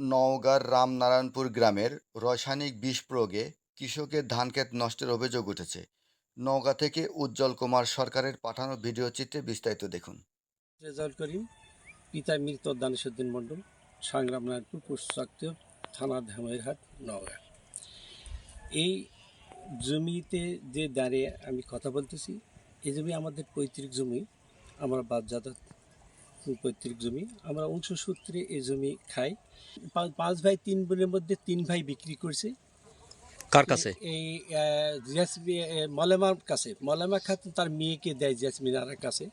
নওগাঁর রামনারায়ণপুর গ্রামের রাসায়নিক বিষ প্রয়োগে কৃষকের ধানক্ষেত নষ্টের অভিযোগ উঠেছে। নওগাঁ থেকে উজ্জ্বল কুমার সরকারের পাঠানো ভিডিও চিত্রে বিস্তারিত দেখুন। রেজাউল করিম, পিতা মৃত দানিসুদ্দিন মণ্ডল, সংগ্রাম নারায়ণপুর থানা ধামাইরহাট, নওগাঁ। এই জমিতে যে দাঁড়িয়ে আমি কথা বলতেছি, এই জমি আমাদের পৈতৃক জমি, আমার বাপজাদার পৈতৃক জমি। আমরা অংশসূত্রে এই জমি খাই। পাঁচ ভাই তিন বোনের মধ্যে তিন ভাই বিক্রি করছে। কার কাছে? এই মলেমার কাছে। মলেমা খাতুন তার মেয়েকে দেয় জেসমিনারার কাছে।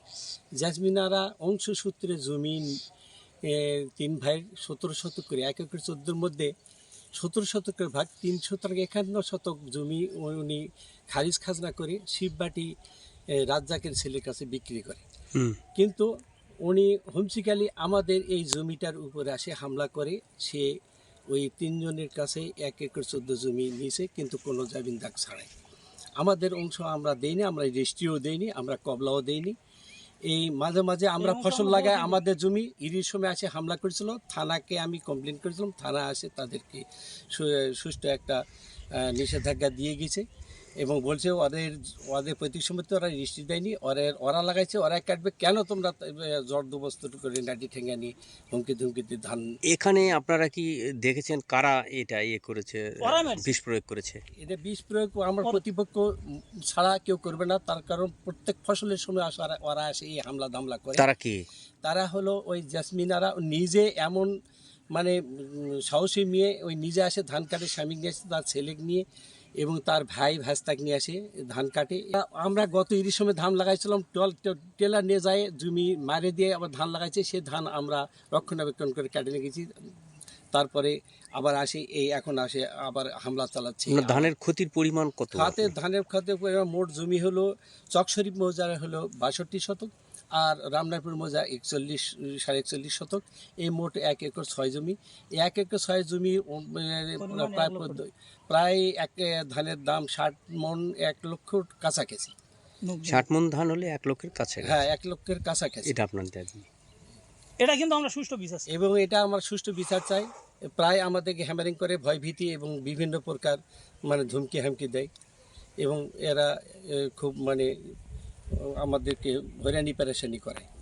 জেসমিনারা অংশসূত্রে জমিন এ, তিন ভাই সতেরো শতক করে এক একর চোদ্দোর মধ্যে সতেরো শতকের ভাগ তিন শতক একান্ন শতক জমি উনি খারিজ খাজনা করে শিববাটি রাজ্জাকের ছেলের কাছে বিক্রি করে। কিন্তু উনি হুমসিকালি আমাদের এই জমিটার উপরে আসে হামলা করে। সে ওই তিনজনের কাছে এক একর চোদ্দ জমি নিয়েছে কিন্তু কোনো জামিন দাগ ছাড়াই। আমাদের অংশ আমরা দেইনি আমরা রেজিস্ট্রিও দেইনি আমরা কবলাও দেইনি। এই মাঝে মাঝে আমরা ফসল লাগাই আমাদের জমি ইরির সময় আসে হামলা করেছিল থানাকে আমি কমপ্লেন করেছিলাম থানা আসে তাদেরকে সুষ্ঠু একটা নিষেধাজ্ঞা দিয়ে গেছে। এবং বলছে ওদের ওদের প্রতীক সমিতি ওরা রেজিস্ট্রি দেয়নি ওদের ওরা লাগাইছে ওরা কাটবে কেন তোমরা জর্দবস্ত করে নাটি ঠেঙ্গা নিয়ে হুমকি ধুমকিতে ধান? এখানে আপনারা কি দেখেছেন কারা এটা ইয়ে করেছে বিষ প্রয়োগ করেছে? এটা বিষ প্রয়োগ আমার প্রতিপক্ষ ছাড়া কেউ করবে না তার কারণ প্রত্যেক ফসলের সময় আসে ওরা- ওরা আসে এই হামলা দামলা করে। তারা কি? তারা হলো ওই জাসমিনারা নিজে এমন মানে সাহসী মেয়ে ওই নিজে আসে ধান কাটে স্বামী নিয়ে আসে তার ছেলে নিয়ে এবং তার ভাই ভাস্তাক নিয়ে আসে ধান কাটে। আমরা গত ইরির সময় ধান লাগাইছিলাম টল টেলার নিয়ে যায় জমি মারে দিয়ে আবার ধান লাগাইছে সে ধান আমরা রক্ষণাবেক্ষণ করে কেটে নিয়ে গেছি। তারপরে আবার আসে এই এখন আসে আবার হামলা চালাচ্ছে। ধানের ক্ষতির পরিমাণ কত? খাতে ধানের ক্ষতির পরিমাণ মোট জমি হলো চকশরীফ মৌজার হলো বাষট্টি শতক। আর রামনাথপুর মৌজা একচল্লিশ সাড়ে একচল্লিশ শতক। এই মোট এক একর ছয় জমি। এক একর ছয় জমি প্রায় পদ- প্রায় এক ধানের দাম ষাট মন এক লক্ষ কাছাকাছি। ষাট মন ধান হলে এক লক্ষের কাছে হ্যাঁ এক লক্ষের কাছাকাছি। এটা আপনার এটা কিন্তু আমরা সুষ্ঠু বিচার এবং এটা আমার সুষ্ঠু বিচার চাই। প্রায় আমাদেরকে হ্যামারিং করে ভয়ভীতি এবং বিভিন্ন প্রকার মানে ধুমকি হামকি দেয়। এবং এরা খুব মানে আমাদেরকে হয়রানি পেরেশানি করে।